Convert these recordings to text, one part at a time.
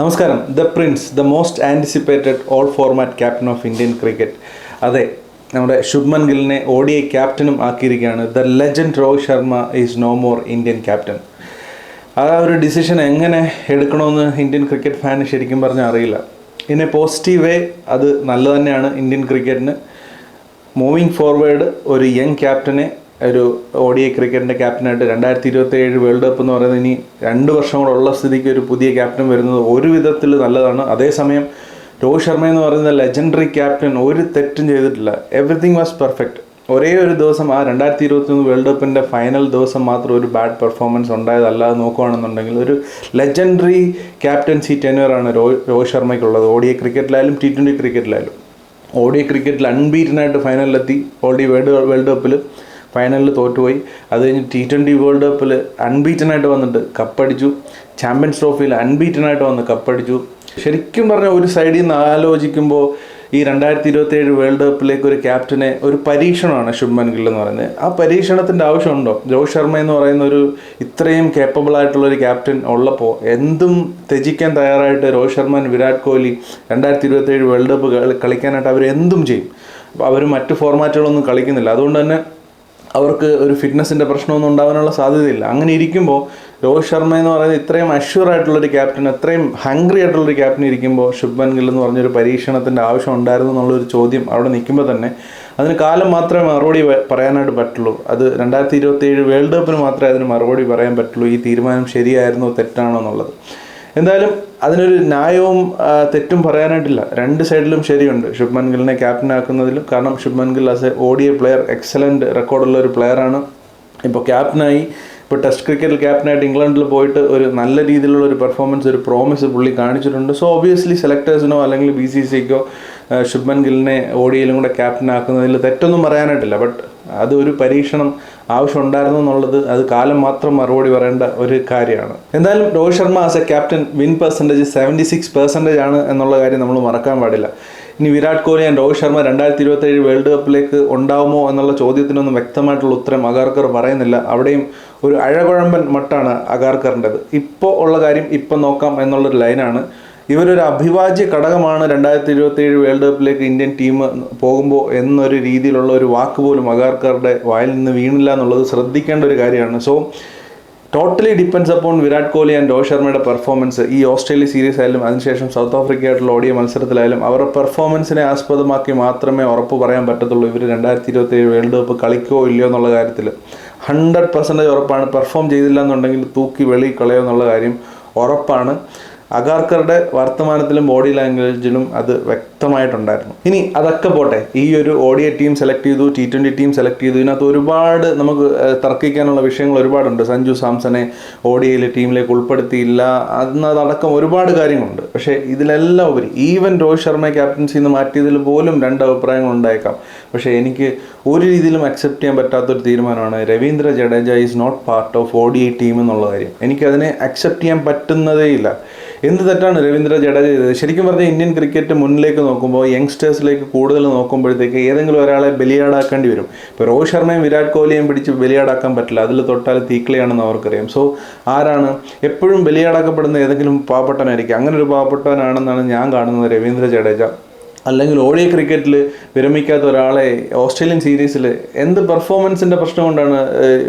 നമസ്കാരം. The prince the most anticipated all format captain of Indian cricket. അതെ നമ്മുടെ ശുഭ്മൻ ഗില്ലിനെ ഒ ഐ ക്യാപ്റ്റനും ആക്കിയിരിക്കുകയാണ്. The legend Rohit Sharma is no more Indian captain. ആ ഒരു decision എങ്ങനെ എടുക്കണമെന്ന് ഇന്ത്യൻ ക്രിക്കറ്റ് ഫാന് ശരിക്കും പറഞ്ഞാൽ അറിയില്ല. ഇൻ എ പോസിറ്റീവ് വേ അത് നല്ല തന്നെയാണ് ഇന്ത്യൻ ക്രിക്കറ്റിന്. മൂവിങ് ഫോർവേഡ് ഒരു യങ് ക്യാപ്റ്റനെ ഒരു ഓഡി ഡി ക്രിക്കറ്റിന്റെ ക്യാപ്റ്റനായിട്ട് രണ്ടായിരത്തി ഇരുപത്തി ഏഴ് വേൾഡ് കപ്പ് എന്ന് പറയുന്നത് ഇനി രണ്ട് വർഷം കൂടെ ഉള്ള സ്ഥിതിക്ക് ഒരു പുതിയ ക്യാപ്റ്റൻ വരുന്നത് ഒരു വിധത്തിൽ നല്ലതാണ്. അതേസമയം രോഹിത് ശർമ്മ എന്ന് പറയുന്ന ലെജൻഡറി ക്യാപ്റ്റൻ ഒരു തെറ്റും ചെയ്തിട്ടില്ല. എവറിത്തിങ് വാസ് പെർഫെക്റ്റ് ഒരേ ഒരു ദിവസം ആ രണ്ടായിരത്തി ഇരുപത്തി ഒന്ന് വേൾഡ് കപ്പിന്റെ ഫൈനൽ ദിവസം മാത്രം ഒരു ബാഡ് പെർഫോമൻസ് ഉണ്ടായതല്ലാതെ നോക്കുകയാണെന്നുണ്ടെങ്കിൽ ഒരു ലെജൻഡറി ക്യാപ്റ്റൻസി ടെനുവറാണ് രോഹിത് രോഹിത് ശർമ്മയ്ക്കുള്ളത്. ഒ ക്രിക്കറ്റിലായാലും ടി ട്വന്റി ക്രിക്കറ്റിലായാലും ഒ ക്രിക്കറ്റിൽ അൺബീറ്റനായിട്ട് ഫൈനലിലെത്തി ഓൾഡി വേൾഡ് വേൾഡ് കപ്പിൽ ഫൈനലിൽ തോറ്റുപോയി. അത് കഴിഞ്ഞ് ടി ട്വന്റി വേൾഡ് കപ്പിൽ അൺബീറ്റനായിട്ട് വന്നിട്ട് കപ്പടിച്ചു. ചാമ്പ്യൻസ് ട്രോഫിയിൽ അൺബീറ്റനായിട്ട് വന്ന് കപ്പടിച്ചു. ശരിക്കും പറഞ്ഞാൽ ഒരു സൈഡിൽ നിന്ന് ആലോചിക്കുമ്പോൾ ഈ രണ്ടായിരത്തി ഇരുപത്തി ഏഴ് വേൾഡ് കപ്പിലേക്ക് ഒരു ക്യാപ്റ്റനെ ഒരു പരീക്ഷണമാണ് ശുഭ്മൻ ഗിൽ എന്ന് പറയുന്നത്. ആ പരീക്ഷണത്തിന്റെ ആവശ്യമുണ്ടോ? രോഹിത് ശർമ്മ എന്ന് പറയുന്ന ഒരു ഇത്രയും കേപ്പബിൾ ആയിട്ടുള്ള ഒരു ക്യാപ്റ്റൻ ഉള്ളപ്പോൾ എന്തും ത്യജിക്കാൻ തയ്യാറായിട്ട് രോഹിത് ശർമ്മൻ വിരാട് കോഹ്ലി രണ്ടായിരത്തി ഇരുപത്തി ഏഴ് വേൾഡ് കപ്പ് കളിക്കാനായിട്ട് അവർ എന്തും ചെയ്യും. അവർ മറ്റ് ഫോർമാറ്റുകളൊന്നും കളിക്കുന്നില്ല. അതുകൊണ്ട് തന്നെ അവർക്ക് ഒരു ഫിറ്റ്നസിന്റെ പ്രശ്നമൊന്നും ഉണ്ടാകാനുള്ള സാധ്യതയില്ല. അങ്ങനെ ഇരിക്കുമ്പോൾ രോഹിത് ശർമ്മ എന്ന് പറയുന്നത് ഇത്രയും അഷ്യൂർ ആയിട്ടുള്ളൊരു ക്യാപ്റ്റൻ അത്രയും ഹംഗ്രി ആയിട്ടുള്ളൊരു ക്യാപ്റ്റൻ ഇരിക്കുമ്പോൾ ശുഭൻ ഗിൽ എന്ന് പറഞ്ഞൊരു പരീക്ഷണത്തിന്റെ ആവശ്യം ഉണ്ടായിരുന്നു എന്നുള്ളൊരു ചോദ്യം അവിടെ നിൽക്കുമ്പോൾ തന്നെ അതിന് കാലം മാത്രമേ മറുപടി പറയാനായിട്ട് പറ്റുള്ളൂ. അത് രണ്ടായിരത്തി ഇരുപത്തി ഏഴ് വേൾഡ് കപ്പിന് മാത്രമേ അതിന് മറുപടി പറയാൻ പറ്റുള്ളൂ. ഈ തീരുമാനം ശരിയായിരുന്നോ തെറ്റാണോ എന്നുള്ളത്. എന്തായാലും അതിനൊരു ന്യായവും തെറ്റും പറയാനായിട്ടില്ല. രണ്ട് സൈഡിലും ശരിയുണ്ട്. ശുഭ്മൻ ഗില്ലിനെ ക്യാപ്റ്റൻ ആക്കുന്നതിലും. കാരണം Shubman Gill as a O D A player excellent റെക്കോർഡുള്ള ഒരു പ്ലെയറാണ് ഇപ്പോൾ ക്യാപ്റ്റനായി ഇപ്പോൾ ടെസ്റ്റ് ക്രിക്കറ്റിൽ ക്യാപ്റ്റനായിട്ട് ഇംഗ്ലണ്ടിൽ പോയിട്ട് ഒരു നല്ല രീതിയിലുള്ള ഒരു പെർഫോമൻസ് ഒരു പ്രോമിസ് പുള്ളി കാണിച്ചിട്ടുണ്ട്. സോ ഒബിയസ്ലി സെലക്ടേഴ്സിനോ അല്ലെങ്കിൽ ബി സി സിക്കോ ശുഭ്മൻ ഗില്ലിനെ ഓഡിയയിലും കൂടെ ക്യാപ്റ്റൻ ആക്കുന്നതിൽ തെറ്റൊന്നും പറയാനായിട്ടില്ല. ബട്ട് അത് ഒരു പരീക്ഷണം ആവശ്യമുണ്ടായിരുന്നു എന്നുള്ളത് അത് കാലം മാത്രം മറുപടി പറയേണ്ട ഒരു കാര്യമാണ്. എന്തായാലും Rohit Sharma as a captain win percentage seventy six percentage ആണ് എന്നുള്ള കാര്യം നമ്മൾ മറക്കാൻ പാടില്ല. ഇനി വിരാട് കോഹ്ലി ആൻഡ് രോഹിത് ശർമ്മ രണ്ടായിരത്തി ഇരുപത്തേഴ് വേൾഡ് കപ്പിലേക്ക് ഉണ്ടാവുമോ എന്നുള്ള ചോദ്യത്തിനൊന്നും വ്യക്തമായിട്ടുള്ള ഉത്തരം അഗാർക്കർ പറയുന്നില്ല. അവിടെയും ഒരു അഴകുഴമ്പൻ മട്ടാണ് അഗാർക്കറിന്റെത്. ഇപ്പോൾ ഉള്ള കാര്യം ഇപ്പം നോക്കാം എന്നുള്ളൊരു ലൈനാണ് ഇവരൊരു അഭിവാജ്യ ഘടകമാണ് രണ്ടായിരത്തി ഇരുപത്തി ഏഴ് വേൾഡ് കപ്പിലേക്ക് ഇന്ത്യൻ ടീം പോകുമ്പോൾ എന്നൊരു രീതിയിലുള്ള ഒരു വാക്ക് പോലും അഗാർക്കറുടെ വായിൽ നിന്ന് വീണില്ല എന്നുള്ളത് ശ്രദ്ധിക്കേണ്ട ഒരു കാര്യമാണ്. So totally depends upon Virat Kohli and Rohit ശർമ്മയുടെ പെർഫോമൻസ് ഈ ഓസ്ട്രേലിയ സീരീസ് ആയാലും അതിനുശേഷം സൗത്ത് ആഫ്രിക്കയായിട്ടുള്ള ഓടിയ മത്സരത്തിലായാലും അവരുടെ പെർഫോമൻസിനെ ആസ്പദമാക്കി മാത്രമേ ഉറപ്പ് പറയാൻ പറ്റത്തുള്ളൂ ഇവർ രണ്ടായിരത്തി ഇരുപത്തി ഏഴ് വേൾഡ് കപ്പ് കളിക്കോ ഇല്ലയോ എന്നുള്ള കാര്യത്തിൽ ഹൺഡ്രഡ് പെർസെന്റേജ് ഉറപ്പാണ്. പെർഫോം ചെയ്തില്ല എന്നുണ്ടെങ്കിൽ തൂക്കി വെളി കളയോ എന്നുള്ള കാര്യം ഉറപ്പാണ്. അഗാർക്കറുടെ വർത്തമാനത്തിലും ബോഡി ലാംഗ്വേജിലും അത് വ്യക്തമായിട്ടുണ്ടായിരുന്നു. ഇനി അതൊക്കെ പോട്ടെ. ഈ ഒരു ഓഡിയ ടീം സെലക്ട് ചെയ്തു ടി ട്വന്റി ടീം സെലക്ട് ചെയ്തു. ഇതിനകത്ത് ഒരുപാട് നമുക്ക് തർക്കിക്കാനുള്ള വിഷയങ്ങൾ ഒരുപാടുണ്ട്. സഞ്ജു സാംസനെ ഓഡിയയിൽ ടീമിലേക്ക് ഉൾപ്പെടുത്തിയില്ല. എന്നതടക്കം ഒരുപാട് കാര്യങ്ങളുണ്ട്. പക്ഷേ ഇതിലെല്ലാം ഉപരി ഈവൻ രോഹിത് ശർമ്മയെ ക്യാപ്റ്റൻസിൽ നിന്ന് മാറ്റിയതിൽ പോലും രണ്ട് അഭിപ്രായങ്ങൾ ഉണ്ടായേക്കാം. പക്ഷേ എനിക്ക് ഒരു രീതിയിലും അക്സെപ്റ്റ് ചെയ്യാൻ പറ്റാത്തൊരു തീരുമാനമാണ് Ravindra Jadeja is not part of ODI team എന്നുള്ള കാര്യം. എനിക്കതിനെ അക്സെപ്റ്റ് ചെയ്യാൻ പറ്റുന്നതേ ഇല്ല എന്ത് തെറ്റാണ് രവീന്ദ്ര ജഡേജ ചെയ്തത്? ശരിക്കും പറഞ്ഞാൽ ഇന്ത്യൻ ക്രിക്കറ്റ് മുന്നിലേക്ക് നോക്കുമ്പോൾ യങ്സ്റ്റേഴ്സിലേക്ക് കൂടുതൽ നോക്കുമ്പോഴത്തേക്ക് ഏതെങ്കിലും ഒരാളെ ബലിയാടാക്കേണ്ടി വരും. ഇപ്പോൾ രോഹിത് ശർമ്മയും വിരാട് കോഹ്ലിയും പിടിച്ച് ബലിയാടാക്കാൻ പറ്റില്ല. അതിൽ തൊട്ടാൽ തീക്കളിയാണെന്ന് അവർക്കറിയാം. സോ ആരാണ് എപ്പോഴും ബലിയാടാക്കപ്പെടുന്ന ഏതെങ്കിലും പാവപ്പെട്ടവനായിരിക്കും. അങ്ങനെ ഒരു പാവപ്പെട്ടവനാണെന്നാണ് ഞാൻ കാണുന്നത് രവീന്ദ്ര ജഡേജ. അല്ലെങ്കിൽ ഓഡിയ ക്രിക്കറ്റിൽ വിരമിക്കാത്ത ഒരാളെ ഓസ്ട്രേലിയൻ സീരീസിൽ എന്ത് പെർഫോമൻസിന്റെ പ്രശ്നം കൊണ്ടാണ്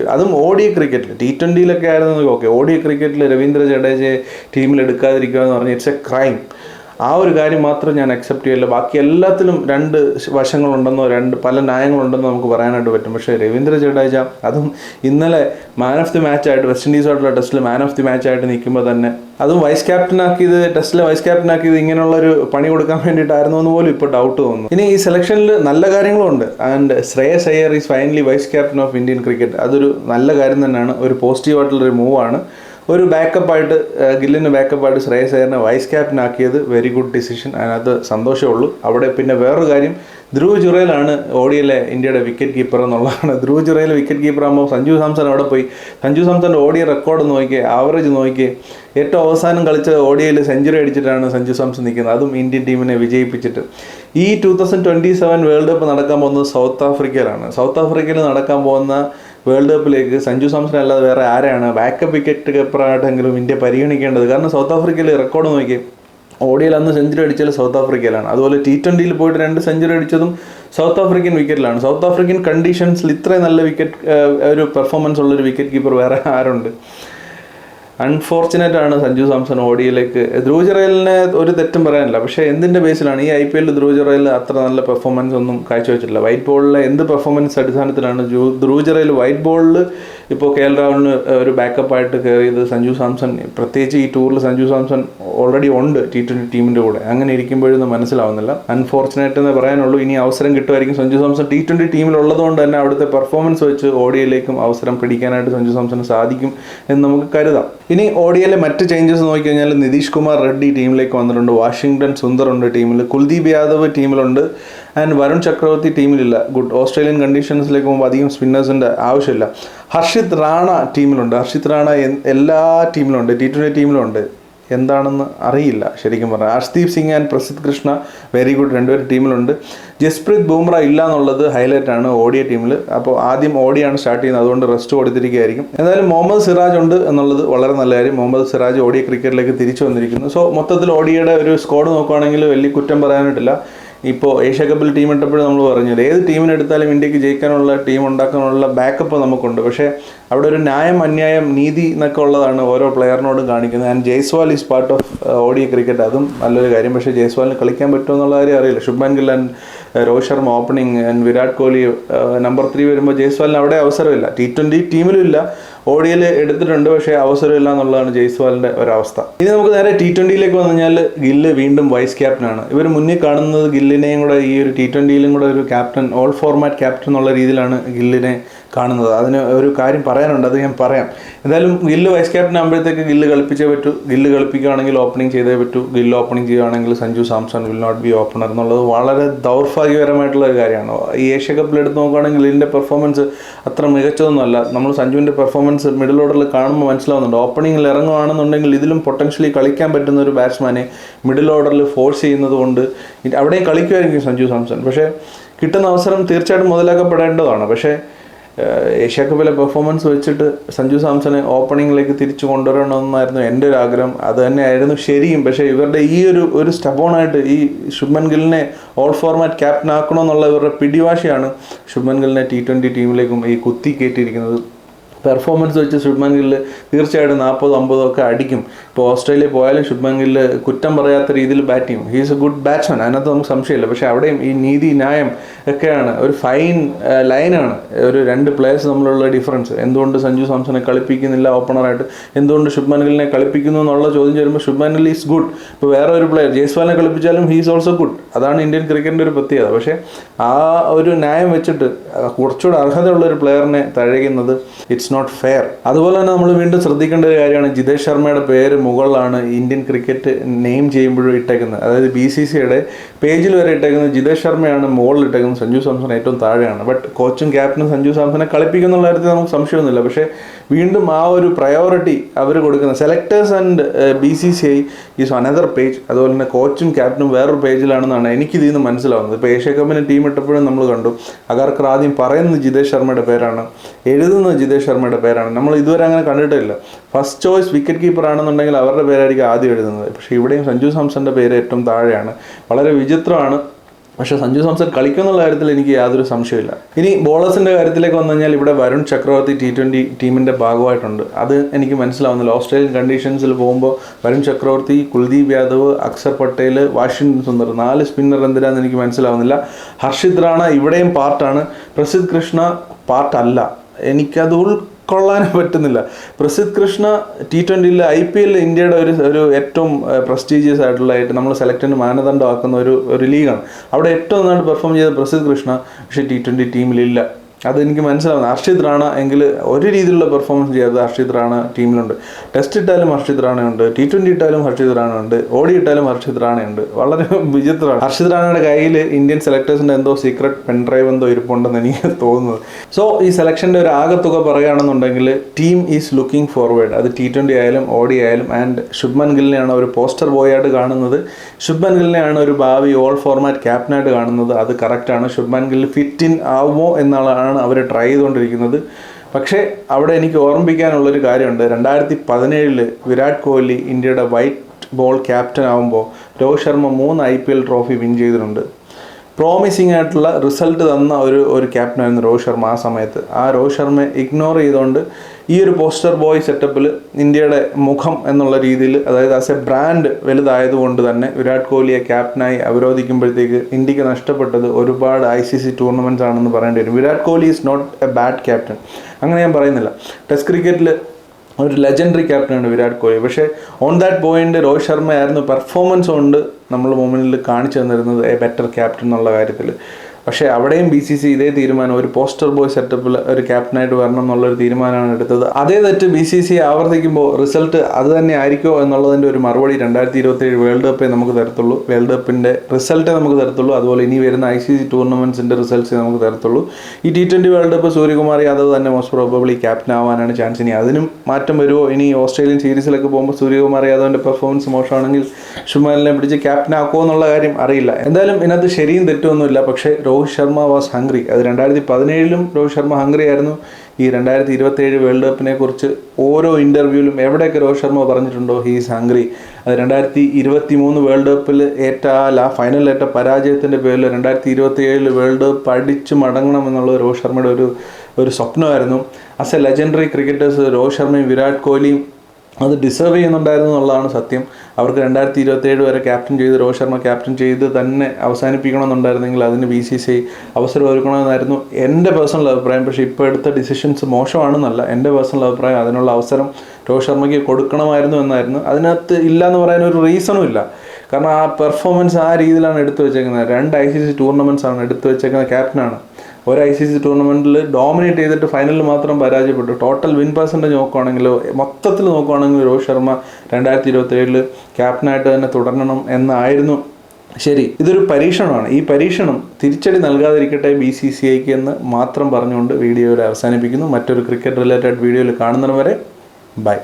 അതും ഓഡിയ ക്രിക്കറ്റിൽ. ടി ട്വന്റിയിലൊക്കെ ആയിരുന്നു ഓക്കെ ഓഡിയ ക്രിക്കറ്റിൽ രവീന്ദ്ര ജഡേജയെ ടീമിൽ എടുക്കാതിരിക്കുക എന്ന് പറഞ്ഞാൽ ഇറ്റ്സ് എ ക്രൈം ആ ഒരു കാര്യം മാത്രം ഞാൻ അക്സെപ്റ്റ് ചെയ്യില്ല. ബാക്കി എല്ലാത്തിലും രണ്ട് വശങ്ങളുണ്ടെന്നോ രണ്ട് പല ന്യായങ്ങളുണ്ടെന്നോ നമുക്ക് പറയാനായിട്ട് പറ്റും. പക്ഷേ രവീന്ദ്ര ജഡേജ അതും ഇന്നലെ മാൻ ഓഫ് ദി മാച്ച് ആയിട്ട് വെസ്റ്റ് ഇൻഡീസായിട്ടുള്ള ടെസ്റ്റിൽ മാൻ ഓഫ് ദി മാച്ച് ആയിട്ട് നിൽക്കുമ്പോൾ തന്നെ അതും വൈസ് ക്യാപ്റ്റൻ ആക്കിയത് ടെസ്റ്റിലെ വൈസ് ക്യാപ്റ്റൻ ആക്കിയത് ഇങ്ങനെയുള്ള ഒരു പണി കൊടുക്കാൻ വേണ്ടിയിട്ടായിരുന്നു എന്ന് പോലും ഇപ്പോൾ ഡൗട്ട് തോന്നുന്നു. ഇനി ഈ സെലക്ഷനിൽ നല്ല കാര്യങ്ങളുണ്ട് and Shreyas Iyer is finally vice captain of Indian cricket അതൊരു നല്ല കാര്യം തന്നെയാണ്. ഒരു പോസിറ്റീവായിട്ടുള്ളൊരു മൂവാണ് ഒരു ബാക്കപ്പായിട്ട് ഗില്ലിന് ബാക്കപ്പായിട്ട് ശ്രേയസ് അയ്യറിനെ വൈസ് ക്യാപ്റ്റൻ ആക്കിയത് വെരി ഗുഡ് ഡിസിഷൻ അതിനകത്ത് സന്തോഷമുള്ളൂ അവിടെ പിന്നെ വേറൊരു കാര്യം ധ്രുവ് ജുറേലാണ് ഓഡിയയിലെ ഇന്ത്യയുടെ വിക്കറ്റ് കീപ്പർ എന്നുള്ളതാണ്. ധ്രുവ് ജുറയിലെ വിക്കറ്റ് കീപ്പർ ആകുമ്പോൾ സഞ്ജു സാംസൺ അവിടെ പോയി. സഞ്ജു സാംസന്റെ ഓഡിയ റെക്കോർഡ് നോക്കി ആവറേജ് നോക്കി ഏറ്റവും അവസാനം കളിച്ച ഓഡിയയിൽ സെഞ്ചുറി അടിച്ചിട്ടാണ് സഞ്ജു സാംസൺ നിൽക്കുന്നത്. അതും ഇന്ത്യൻ ടീമിനെ വിജയിപ്പിച്ചിട്ട്. ഈ two thousand twenty seven world cup നടക്കാൻ പോകുന്നത് സൗത്ത് ആഫ്രിക്കയിലാണ് സൗത്ത് ആഫ്രിക്കയിൽ നടക്കാൻ പോകുന്ന വേൾഡ് കപ്പിലേക്ക് സഞ്ജു സാംസൺ അല്ലാതെ വേറെ ആരാണ്? ബാക്കപ്പ് വിക്കറ്റ് കീപ്പറായിട്ടെങ്കിലും ഇന്ത്യ പരിഗണിക്കേണ്ടത്? കാരണം സൗത്ത് ആഫ്രിക്കയിൽ റെക്കോർഡ് നോക്കി. ഓഡിയിൽ അന്ന് സെഞ്ചുറി അടിച്ചത് സൗത്ത് ആഫ്രിക്കയിലാണ് അതുപോലെ ടി ട്വന്റിയിൽ പോയിട്ട് രണ്ട് സെഞ്ചുറി അടിച്ചതും സൗത്ത് ആഫ്രിക്കൻ വിക്കറ്റിലാണ് സൗത്ത് ആഫ്രിക്കൻ കണ്ടീഷൻസിൽ ഇത്രയും നല്ല വിക്കറ്റ് ഒരു പെർഫോമൻസ് ഉള്ളൊരു വിക്കറ്റ് കീപ്പർ വേറെ ആരുണ്ട്? അൺഫോർച്ചുനേറ്റ് ആണ് സഞ്ജു സാംസൺ ഓഡിയയിലേക്ക് ധ്രുവജറയിലിനെ ഒരു തെറ്റും പറയാനില്ല. പക്ഷേ എന്തിന്റെ ബേസിലാണ്? ഈ ഐ പി എല്ലിൽ ധ്രുവജറയിൽ അത്ര നല്ല പെർഫോമൻസ് ഒന്നും കാഴ്ചവെച്ചിട്ടില്ല. വൈറ്റ് ബോളിലെ എന്ത് പെർഫോമൻസ് അടിസ്ഥാനത്തിലാണ് ധ്രുവജറയിൽ വൈറ്റ് ബോളിൽ ഇപ്പോൾ കെ എൽ രാഹുലിന് ഒരു ബാക്കപ്പ് ആയിട്ട് കയറിയത് സഞ്ജു സാംസൺ. പ്രത്യേകിച്ച് ഈ ടൂറിൽ സഞ്ജു സാംസൺ ഓൾറെഡി ഉണ്ട് ടി ട്വന്റി ടീമിന്റെ കൂടെ. അങ്ങനെ ഇരിക്കുമ്പോഴൊന്നും മനസ്സിലാവുന്നില്ല. അൺഫോർച്ചുനേറ്റ് എന്ന് പറയാനുള്ളൂ. ഇനി അവസരം കിട്ടുമായിരിക്കും സഞ്ജു സാംസൺ ടി ട്വന്റി ടീമിൽ ഉള്ളതുകൊണ്ട് തന്നെ അവിടുത്തെ പെർഫോമൻസ് വെച്ച് ഓഡിയയിലേക്കും അവസരം പിടിക്കാനായിട്ട് സഞ്ജു സാംസൺ സാധിക്കും എന്ന് നമുക്ക് കരുതാം. ഇനി ഓഡിയയിലെ മറ്റ് ചേഞ്ചസ് നോക്കിക്കഴിഞ്ഞാൽ നിതീഷ് കുമാർ റെഡ്ഡി ടീമിലേക്ക് വന്നിട്ടുണ്ട്. വാഷിംഗ്ടൺ സുന്ദർ ഉണ്ട് ടീമിൽ കുൽദീപ് യാദവ് ടീമിലുണ്ട്. And Varun Chakravarthy ടീമിലില്ല. Good Australian കണ്ടീഷൻസിലേക്ക് പോകുമ്പോൾ അധികം സ്പിന്നേഴ്സിന്റെ ആവശ്യമില്ല. ഹർഷിത് റാണ ടീമിലുണ്ട്. ഹർഷിത് റാണ എല്ലാ ടീമിലുണ്ട്. ടി ട്വന്റി ടീമിലുണ്ട് എന്താണെന്ന് അറിയില്ല ശരിക്കും പറഞ്ഞാൽ. Harshdeep Singh and Prasidh Krishna very good രണ്ടുപേരും ടീമിലുണ്ട്. ജസ്പ്രീത് ബൂംറ ഇല്ല എന്നുള്ളത് ഹൈലൈറ്റ് ആണ് ഓഡിയ ടീമിൽ അപ്പോൾ ആദ്യം ഓഡിയാണ് സ്റ്റാർട്ട് ചെയ്യുന്നത്. അതുകൊണ്ട് റെസ്റ്റ് കൊടുത്തിരിക്കുകയായിരിക്കും. എന്തായാലും മുഹമ്മദ് സിറാജ് ഉണ്ട് എന്നുള്ളത് വളരെ നല്ല കാര്യം. മുഹമ്മദ് സിറാജ് ഓഡിയ ക്രിക്കറ്റിലേക്ക് തിരിച്ചു വന്നിരിക്കുന്നു. സോ മൊത്തത്തിൽ ഓഡിയയുടെ ഒരു സ്കോഡ് നോക്കുകയാണെങ്കിൽ വലിയ കുറ്റം പറയാനായിട്ടില്ല. ഇപ്പോൾ ഏഷ്യ കപ്പിൽ ടീം ഇട്ടപ്പോഴും നമ്മൾ പറഞ്ഞത് ഏത് ടീമിനെടുത്താലും ഇന്ത്യയ്ക്ക് ജയിക്കാനുള്ള ടീം ഉണ്ടാക്കാനുള്ള ബാക്കപ്പ് നമുക്കുണ്ട്. പക്ഷേ അവിടെ ഒരു ന്യായം അന്യായം നീതി എന്നൊക്കെ ഉള്ളതാണ് ഓരോ പ്ലെയറിനോടും കാണിക്കുന്നത്. And Jaiswal is part of ODI cricket അതും നല്ലൊരു കാര്യം. പക്ഷേ ജയ്സ്വാലിന് കളിക്കാൻ പറ്റുമോ എന്നുള്ള കാര്യം അറിയില്ല. Shubman Gill and Rohit Sharma opening and Virat Kohli number three വരുമ്പോൾ ജയ്സ്വാലിന് അവിടെ അവസരമില്ല. ടി ട്വന്റി ടീമിലും ഇല്ല. ഓഡിയയിൽ എടുത്തിട്ടുണ്ട് പക്ഷേ അവസരമില്ല എന്നുള്ളതാണ് ജയ്സ്വാലിന്റെ ഒരവസ്ഥ. ഇനി നമുക്ക് നേരെ ടി ട്വന്റിയിലേക്ക് വന്നു കഴിഞ്ഞാൽ ഗില്ല് വീണ്ടും വൈസ് ക്യാപ്റ്റനാണ് ഇവർ മുന്നിൽ കാണുന്നത് ഗില്ലിനെയും കൂടെ ഈ ഒരു ടി ട്വന്റിയിലും കൂടെ ഒരു ക്യാപ്റ്റൻ ഓൾ ഫോർമാറ്റ് ക്യാപ്റ്റൻ എന്നുള്ള രീതിയിലാണ് ഗില്ലിനെ കാണുന്നത്. അതിന് ഒരു കാര്യം പറയാനുണ്ട് അത് ഞാൻ പറയാം. എന്തായാലും ഗില്ല് വൈസ് ക്യാപ്റ്റൻ ആകുമ്പോഴത്തേക്ക് ഗില്ല് കളിപ്പിച്ചേ പറ്റൂ. ഗില്ല് കളിപ്പിക്കുകയാണെങ്കിൽ ഓപ്പണിംഗ് ചെയ്തേ പറ്റൂ. ഗില്ല് ഓപ്പണിംഗ് ചെയ്യുകയാണെങ്കിൽ Sanju Samson will not be opener എന്നുള്ളത് വളരെ ദൗർഭാഗ്യപരമായിട്ടുള്ള ഒരു കാര്യമാണ്. ഈ ഏഷ്യ കപ്പിൽ എടുത്ത് നോക്കുകയാണെങ്കിൽ ഗില്ലിന്റെ പെർഫോമൻസ് അത്ര മികച്ചതൊന്നുമല്ല. നമ്മൾ സഞ്ജുവിന്റെ പെർഫോമൻസ് മിഡിൽ ഓർഡറിൽ കാണുമ്പോൾ മനസ്സിലാവുന്നുണ്ട്. ഓപ്പണിങ്ങിൽ ഇറങ്ങുകയാണെന്നുണ്ടെങ്കിൽ ഇതിലും പൊട്ടൻഷ്യലി കളിക്കാൻ പറ്റുന്ന ഒരു ബാറ്റ്സ്മാനെ മിഡിൽ ഓർഡറിൽ ഫോഴ്സ് ചെയ്യുന്നത് കൊണ്ട് അവിടെയും കളിക്കുമായിരിക്കും സഞ്ജു സാംസൺ. പക്ഷേ കിട്ടുന്ന അവസരം തീർച്ചയായിട്ടും മുതലാക്കപ്പെടേണ്ടതാണ്. പക്ഷേ ഏഷ്യ കപ്പിലെ പെർഫോമൻസ് വെച്ചിട്ട് സഞ്ജു സാംസനെ ഓപ്പണിങ്ങിലേക്ക് തിരിച്ചു കൊണ്ടുവരണമെന്നായിരുന്നു എന്റെ ഒരു ആഗ്രഹം. അത് തന്നെയായിരുന്നു ശരിയും. പക്ഷേ ഇവരുടെ ഈ ഒരു ഒരു സ്റ്റബോണായിട്ട് ഈ ശുഭൻ ഗില്ലിനെ ഓൾ ഫോർമാറ്റ് ക്യാപ്റ്റൻ ആക്കണമെന്നുള്ള ഇവരുടെ പിടിവാശിയാണ് ശുഭൻ ഗില്ലിനെ ടി ട്വന്റി ടീമിലേക്കും ഈ കുത്തി കയറ്റിയിരിക്കുന്നത്. പെർഫോമൻസ് വെച്ച് ശുഭ്മാൻ ഗില്ല് തീർച്ചയായിട്ടും നാൽപ്പതോ അമ്പതോ ഒക്കെ അടിക്കും. ഇപ്പോൾ ഓസ്ട്രേലിയ പോയാലും ശുഭ്മാൻ ഗില്ല് കുറ്റം പറയാത്ത രീതിയിൽ ബാറ്റ് ചെയ്യും. ഹീസ് എ ഗുഡ് ബാറ്റ്സ്മാൻ അതിനകത്ത് നമുക്ക് സംശയമില്ല. പക്ഷേ അവിടെയും ഈ നീതി ന്യായം ഒക്കെയാണ്. ഒരു ഫൈൻ ലൈനാണ് ഒരു രണ്ട് പ്ലേയേഴ്സ് തമ്മിലുള്ള ഡിഫറൻസ് എന്തുകൊണ്ട് സഞ്ജു സാംസനെ കളിപ്പിക്കുന്നില്ല ഓപ്പണറായിട്ട് എന്തുകൊണ്ട് ശുഭ്മാൻ ഗില്ലിനെ കളിപ്പിക്കുന്നു എന്നുള്ള ചോദ്യം ചെയ്യുമ്പോൾ ശുഭ്മാൻ ഗിൽ ഈസ് ഗുഡ് ഇപ്പോൾ വേറെ ഒരു പ്ലെയർ ജയ്സ്വാലിനെ കളിപ്പിച്ചാലും ഹീസ് ഓൾസോ ഗുഡ് അതാണ് ഇന്ത്യൻ ക്രിക്കറ്റിന്റെ ഒരു പ്രത്യേകത. പക്ഷേ ആ ഒരു ന്യായം വെച്ചിട്ട് കുറച്ചുകൂടെ അർഹതയുള്ള ഒരു പ്ലെയറിനെ തഴയുന്നത് ഇറ്റ്സ് നോട്ട് ഫെയർ. അതുപോലെ തന്നെ നമ്മൾ വീണ്ടും ശ്രദ്ധിക്കേണ്ട ഒരു കാര്യമാണ് ജിതേഷ് ശർമ്മയുടെ പേര് മുകളിലാണ് ഇന്ത്യൻ ക്രിക്കറ്റ് നെയിം ചെയ്യുമ്പോഴും ഇട്ടേക്കുന്നത്. അതായത് ബി സി സിയുടെ പേജിൽ വരെ ഇട്ടേക്കുന്നത് ജിതേഷ് ശർമ്മയാണ് മുകളിൽ ഇട്ടേക്കുന്നത് സഞ്ജു സാംസൺ ഏറ്റവും താഴെയാണ്. ബട്ട് കോച്ചും ക്യാപ്റ്റനും സഞ്ജു സാംസനെ കളിപ്പിക്കുന്നുള്ള കാര്യത്തിൽ നമുക്ക് സംശയമൊന്നുമില്ല. പക്ഷേ വീണ്ടും ആ ഒരു പ്രയോറിറ്റി അവർ കൊടുക്കുന്ന selectors and B C C I is another page അതുപോലെ തന്നെ കോച്ചും ക്യാപ്റ്റനും വേറൊരു പേജിലാണെന്നാണ് എനിക്കിതിൽ നിന്ന് മനസ്സിലാവുന്നത്. ഇപ്പോൾ ഏഷ്യ കപ്പിന് ടീം ഇട്ടപ്പോഴും നമ്മൾ കണ്ടു. അഗർക്കർ ആദ്യം പറയുന്നത് ജിതേഷ് ശർമ്മയുടെ പേരാണ്. എഴുതുന്നത് ജിതേഷ് ശർമ്മയുടെ പേരാണ്. നമ്മൾ ഇതുവരെ അങ്ങനെ കണ്ടിട്ടില്ല. ഫസ്റ്റ് ചോയ്സ് വിക്കറ്റ് കീപ്പർ ആണെന്നുണ്ടെങ്കിൽ അവരുടെ പേരായിരിക്കും ആദ്യം എഴുതുന്നത്. പക്ഷേ ഇവിടെയും സഞ്ജു സാംസന്റെ പേര് ഏറ്റവും താഴെയാണ്. വളരെ വിചിത്രമാണ്. പക്ഷേ സഞ്ജു സാംസൺ കളിക്കുന്നുള്ള കാര്യത്തിൽ എനിക്ക് യാതൊരു സംശയമില്ല ഇനി ബോളേഴ്സിന്റെ കാര്യത്തിലേക്ക് വന്നു കഴിഞ്ഞാൽ ഇവിടെ വരുൺ ചക്രവർത്തി ടി ട്വന്റി ടീമിന്റെ ഭാഗമായിട്ടുണ്ട്. അത് എനിക്ക് മനസ്സിലാവുന്നില്ല. ഓസ്ട്രേലിയൻ കണ്ടീഷൻസിൽ പോകുമ്പോൾ വരുൺ ചക്രവർത്തി കുൽദീപ് യാദവ് അക്സർ പട്ടേൽ വാഷിംഗ്ടൺ സുന്ദർ നാല് സ്പിന്നർ എന്തിനാന്ന് എനിക്ക് മനസ്സിലാവുന്നില്ല. ഹർഷിത് റാണ ഇവിടെയും പാർട്ടാണ് പ്രസിദ് കൃഷ്ണ പാർട്ടല്ല എനിക്കത് ഉൾക്കൊള്ളാൻ പറ്റുന്നില്ല. പ്രസിദ്ധ് കൃഷ്ണ ടി ട്വന്റിയിൽ ഐ പി എല്ലിൽ ഇന്ത്യയുടെ ഒരു ഒരു ഏറ്റവും പ്രസ്റ്റീജിയസ് ആയിട്ടുള്ളതായിട്ട് നമ്മൾ സെലക്ടിന് മാനദണ്ഡമാക്കുന്ന ഒരു ഒരു ലീഗാണ്. അവിടെ ഏറ്റവും നന്നായിട്ട് പെർഫോം ചെയ്ത പ്രസിദ്ധ് കൃഷ്ണ പക്ഷേ ടി ട്വന്റി ടീമിലില്ല അത് മനസ്സിലാവുന്നു. അർഷിത് റാണ എങ്കിൽ ഒരു രീതിയിലുള്ള പെർഫോമൻസ് ചെയ്യാതെ ഹർഷിത് റാണ ടീമിലുണ്ട്. ടെസ്റ്റ് ഇട്ടാലും ഹർഷിത് റാണയുണ്ട്. ടി ട്വന്റി ഇട്ടാലും ഹർഷിത് റാണയുണ്ട്. ഓടി ഇട്ടാലും ഹർഷിത് റാണയുണ്ട്. വളരെ വിചിത്രമാണ്. ഹർഷിത് റാണയുടെ കയ്യിൽ ഇന്ത്യൻ സെലക്ടേഴ്സിന്റെ എന്തോ സീക്രട്ട് പെൻഡ്രൈവ് എന്തോ ഇരിപ്പുണ്ടെന്ന് എനിക്ക് തോന്നുന്നത്. സോ ഈ സെലക്ഷന്റെ ഒരു ആകത്തുക പറയുകയാണെന്നുണ്ടെങ്കിൽ ടീം ഈസ് ലുക്കിംഗ് ഫോർവേഡ് അത് ടി ട്വന്റി ആയാലും ഓഡി ആയാലും ആൻഡ് ശുഭ്മൻ ഗില്ലിനെയാണ് ഒരു പോസ്റ്റർ ബോയ് ആയിട്ട് കാണുന്നത്. ശുഭ്മൻ ഗില്ലിനെയാണ് ഒരു ഭാവി ഓൾ ഫോർമാറ്റ് ക്യാപ്റ്റനായിട്ട് കാണുന്നത്. അത് കറക്റ്റാണ് ശുഭ്മൻ ഗിൽ ഫിറ്റ് ഇൻ ആവുമോ എന്നുള്ളതാണ് അവർ ട്രൈ ചെയ്തുകൊണ്ടിരിക്കുന്നത്. പക്ഷേ അവിടെ എനിക്ക് ഓർമ്മിപ്പിക്കാനുള്ളൊരു കാര്യമുണ്ട്. രണ്ടായിരത്തി പതിനേഴിൽ വിരാട് കോഹ്ലി ഇന്ത്യയുടെ വൈറ്റ് ബോൾ ക്യാപ്റ്റൻ ആകുമ്പോൾ രോഹിത് ശർമ്മ മൂന്ന് I P L trophy win ചെയ്തിട്ടുണ്ട്. പ്രോമിസിംഗ് ആയിട്ടുള്ള റിസൾട്ട് തന്ന ഒരു ഒരു ക്യാപ്റ്റനായിരുന്നു രോഹിത് ശർമ്മ ആ സമയത്ത്. ആ രോഹിത് ശർമ്മയെ ഇഗ്നോർ ചെയ്തുകൊണ്ട് ഈ ഒരു പോസ്റ്റർ ബോയ് സെറ്റപ്പിൽ ഇന്ത്യയുടെ മുഖം എന്നുള്ള രീതിയിൽ അതായത് ആസ് എ ബ്രാൻഡ് വലുതായതുകൊണ്ട് തന്നെ വിരാട് കോഹ്ലിയെ ക്യാപ്റ്റനായി അവരോധിക്കുമ്പോഴത്തേക്ക് ഇന്ത്യയ്ക്ക് നഷ്ടപ്പെട്ടത് ഒരുപാട് ഐ സി സി ടൂർണമെന്റ്സ് ആണെന്ന് പറയേണ്ടി വരും. Virat Kohli is not a bad captain അങ്ങനെ ഞാൻ പറയുന്നില്ല. ടെസ്റ്റ് ക്രിക്കറ്റിൽ ഒരു ലെജൻഡറി ക്യാപ്റ്റനാണ് വിരാട് കോഹ്ലി. പക്ഷേ on that point Rohit Sharma ആയിരുന്നു പെർഫോമൻസ് കൊണ്ട് നമ്മൾ മൊമെന്റിൽ കാണിച്ചു തന്നിരുന്നത് എ ബെറ്റർ ക്യാപ്റ്റൻ എന്നുള്ള കാര്യത്തിൽ പക്ഷേ അവിടെയും ബി സി സി ഇതേ തീരുമാനം ഒരു പോസ്റ്റർ ബോയ് സെറ്റപ്പിൽ ഒരു ക്യാപ്റ്റനായിട്ട് വരണം എന്നുള്ളൊരു തീരുമാനമാണ് എടുത്തത്. അതേ തെറ്റ് ബി സി സി ആവർത്തിക്കുമ്പോൾ റിസൾട്ട് അത് തന്നെ ആയിരിക്കുമോ എന്നുള്ളതിന്റെ ഒരു മറുപടി രണ്ടായിരത്തി ഇരുപത്തിയേഴ് വേൾഡ് കപ്പേ നമുക്ക് തരത്തുള്ളൂ. വേൾഡ് കപ്പിന്റെ റിസൾട്ടേ നമുക്ക് തരത്തുള്ളൂ. അതുപോലെ ഇനി വരുന്ന ഐ സി സി ടൂർണമെന്റ്സിന്റെ റിസൾട്ട്സ് നമുക്ക് തരത്തുള്ളൂ. ഈ T twenty world cup Suryakumar Yadav തന്നെ മോസ്റ്റ് പ്രോബബ്ലി ക്യാപ്റ്റൻ ആവാനാണ് ചാൻസ് ഇനി അതിനും മാറ്റം വരുമോ? ഇനി ഓസ്ട്രേലിയൻ സീരീസിലൊക്കെ പോകുമ്പോൾ സൂര്യകുമാർ യാദവിന്റെ പെർഫോമൻസ് മോശമാണെങ്കിൽ ഷുമാലിനെ പിടിച്ച് ക്യാപ്റ്റൻ ആക്കുമോ എന്നുള്ള കാര്യം അറിയില്ല. എന്തായാലും ഇതിനകത്ത് ശരിയും തെറ്റുമൊന്നുമില്ല. പക്ഷേ രോഹിത് ശർമ്മ വാസ് ഹംഗ്രി അത് രണ്ടായിരത്തി പതിനേഴിലും രോഹിത് ശർമ്മ ഹംഗ്രി ആയിരുന്നു. ഈ രണ്ടായിരത്തി ഇരുപത്തേഴ് വേൾഡ് കപ്പിനെ കുറിച്ച് ഓരോ ഇന്റർവ്യൂവിലും എവിടെയൊക്കെ രോഹിത് ശർമ്മ പറഞ്ഞിട്ടുണ്ടോ? ഹീസ് ഹംഗ്രി അത് രണ്ടായിരത്തി ഇരുപത്തി മൂന്ന് വേൾഡ് കപ്പിൽ ഏറ്റ ആ ഫൈനലിലേറ്റ പരാജയത്തിന്റെ പേരിൽ രണ്ടായിരത്തി ഇരുപത്തി ഏഴിൽ വേൾഡ് കപ്പ് അടിച്ചു മടങ്ങണം എന്നുള്ള രോഹിത് ശർമ്മയുടെ ഒരു ഒരു സ്വപ്നമായിരുന്നു. As a legendary cricketers Rohit ശർമ്മയും വിരാട് കോഹ്ലിയും അത് ഡിസേർവ് ചെയ്യുന്നുണ്ടായിരുന്നു എന്നുള്ളതാണ് സത്യം. അവർക്ക് രണ്ടായിരത്തി ഇരുപത്തേഴ് വരെ ക്യാപ്റ്റൻ ചെയ്ത് രോഹിത് ശർമ്മ ക്യാപ്റ്റൻ ചെയ്ത് തന്നെ അവസാനിപ്പിക്കണമെന്നുണ്ടായിരുന്നെങ്കിൽ അതിന് ബി സി സി ഐ അവസരം ഒരുക്കണമെന്നായിരുന്നു എന്റെ പേഴ്സണൽ അഭിപ്രായം. പക്ഷേ ഇപ്പോൾ എടുത്ത ഡിസിഷൻസ് മോശമാണെന്നല്ല എന്റെ പേഴ്സണൽ അഭിപ്രായം അതിനുള്ള അവസരം രോഹിത് ശർമ്മയ്ക്ക് കൊടുക്കണമായിരുന്നു എന്നായിരുന്നു. അതിനകത്ത് ഇല്ല എന്ന് പറയാൻ ഒരു റീസണും ഇല്ല. കാരണം ആ പെർഫോമൻസ് ആ രീതിയിലാണ് എടുത്തു വെച്ചേക്കുന്നത്. രണ്ട് ഐ സി സി ടൂർണമെന്റ്സ് ആണ് എടുത്തു വെച്ചേക്കുന്ന ക്യാപ്റ്റനാണ് ഒരു ഐ സി സി ടൂർണമെന്റിൽ ഡോമിനേറ്റ് ചെയ്തിട്ട് ഫൈനലിൽ മാത്രം പരാജയപ്പെട്ടു. ടോട്ടൽ വിൻ പെർസെന്റേജ് നോക്കുകയാണെങ്കിൽ മൊത്തത്തിൽ നോക്കുകയാണെങ്കിൽ രോഹിത് ശർമ്മ രണ്ടായിരത്തി ഇരുപത്തി ഏഴിൽ ക്യാപ്റ്റനായിട്ട് തന്നെ തുടരണം എന്നായിരുന്നു. ശരി ഇതൊരു പരീക്ഷണമാണ്. ഈ പരീക്ഷണം തിരിച്ചടി നൽകാതിരിക്കട്ടെ ബി സി സി ഐക്ക് എന്ന് മാത്രം പറഞ്ഞുകൊണ്ട് വീഡിയോയിൽ അവസാനിപ്പിക്കുന്നു. മറ്റൊരു ക്രിക്കറ്റ് റിലേറ്റഡ് വീഡിയോയിൽ കാണുന്നവരെ ബൈ